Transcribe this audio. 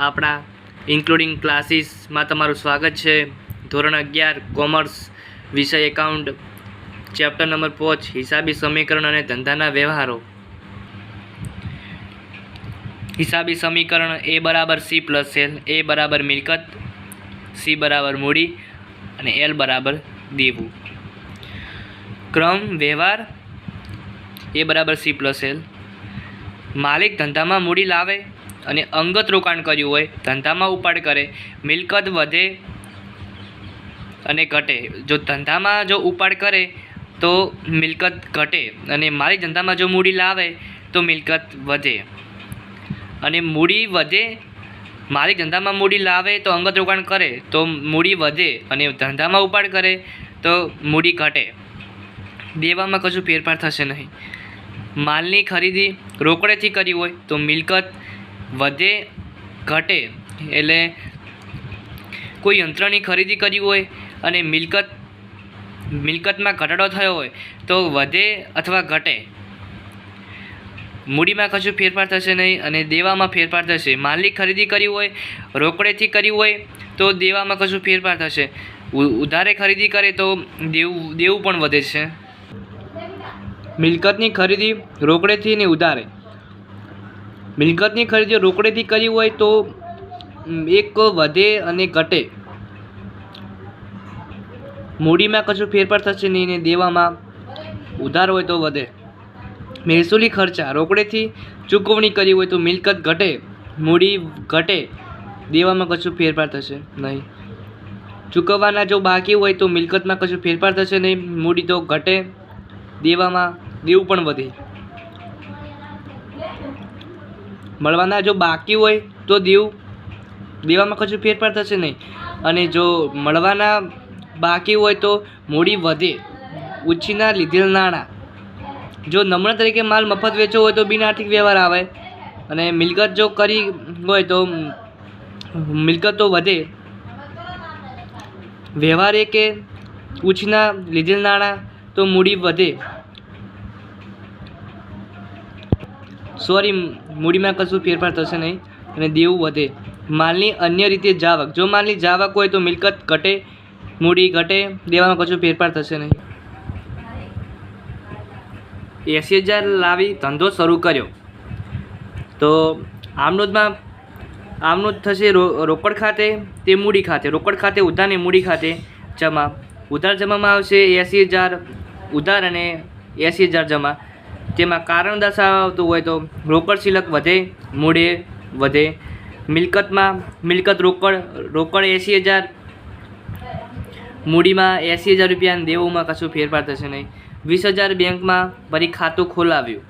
આપણા ઇન્ક્લુડિંગ ક્લાસીસમાં તમારું સ્વાગત છે. ધોરણ અગિયાર કોમર્સ વિષય એકાઉન્ટ ચેપ્ટર નંબર પાંચ, હિસાબી સમીકરણ અને ધંધાના વ્યવહારો. હિસાબી સમીકરણ એ બરાબર સી પ્લસ એલ, એ બરાબર મિલકત, સી બરાબર મૂડી અને એલ બરાબર દેવું. ક્રમ, વ્યવહાર, એ બરાબર સી પ્લસ એલ. માલિક ધંધામાં મૂડી લાવે અને અંગત રોકાણ કર્યું હોય, ધંધામાં ઉપાડ કરે, મિલકત વધે અને ઘટે. જો ધંધામાં જો ઉપાડ કરે, તો મિલકત ઘટે. અને મારી ધંધામાં જો મૂડી લાવે, તો મિલકત વધે. અને મૂડી વધે, મારી ધંધામાં મૂડી લાવે, તો અંગત રોકાણ કરે, તો મૂડી વધે. અને ધંધામાં ઉપાડ કરે, તો મૂડી ઘટે. દેવામાં કશું ફેરફાર થશે નહીં. માલની ખરીદી રોકડેથી કરી હોય, તો મિલકત વધે, ઘટે એટલે કોઈ યંત્રની ખરીદી કરી હોય અને મિલકત, મિલકતમાં ઘટાડો થયો હોય તો વધે અથવા ઘટે. મૂડીમાં કશું ફેરફાર થશે નહીં અને દેવામાં ફેરફાર થશે. માલની ખરીદી કરી હોય, રોકડેથી કરી હોય તો દેવામાં કશું ફેરફાર થશે. ઉધારે ખરીદી કરે તો દેવું દેવું પણ વધે છે. મિલકતની ખરીદી રોકડેથી ને ઉધારે. મિલકતની ખરીદી રોકડેથી કરી હોય તો એક વધે અને ઘટે. મૂડીમાં કશું ફેરફાર થશે નહીં ને દેવામાં ઉધાર હોય તો વધે. મહેસૂલી ખર્ચા, રોકડેથી ચૂકવણી કરી હોય તો મિલકત ઘટે, મૂડી ઘટે, દેવામાં કશું ફેરફાર થશે નહીં. ચૂકવવાના જો બાકી હોય તો મિલકતમાં કશું ફેરફાર થશે નહીં, મૂડી તો ઘટે, દેવામાં દેવું પણ વધે. મળવાના જો બાકી હોય તો દેવું દેવામાં કશું ફેરફાર થશે નહીં. અને જો મળવાના બાકી હોય તો મૂડી વધે ઉછીના લીધેલ નાણાં. જો નમૂના તરીકે માલ મફત વેચવો હોય તો બિન આર્થિક વ્યવહાર આવે. અને મિલકત જો કરી હોય તો મિલકત તો વધે. વ્યવહાર એ કે ઉછીના લીધેલ નાણાં તો મૂડી વધે. સોરી, મૂડીમાં કશું ફેરફાર થશે નહીં અને દેવું વધે. માલની અન્ય રીતે જાવક. જો માલની જાવક હોય તો મિલકત ઘટે, મૂડી ઘટે, દેવામાં કશું ફેરફાર થશે નહીં. એંસી હજાર લાવી ધંધો શરૂ કર્યો. તો આમનોદમાં, આમનોદ થશે રોકડ ખાતે, તે મૂડી ખાતે. રોકડ ખાતે ઉધાર ને મૂડી ખાતે જમા. ઉધાર જમામાં આવશે એંસી હજાર ઉધાર અને એસી હજાર જમા. તેમાં કારણ દર્શાવતું હોય તો રોકડ શિલક વધે, મૂડે વધે. મિલકતમાં મિલકત રોકડ રોકડ એંસી હજાર, મૂડીમાં એંસી હજાર રૂપિયા દેવોમાં કશું ફેરફાર થશે નહીં. વીસ હજાર બેંકમાં ફરી ખાતું ખોલાવ્યું.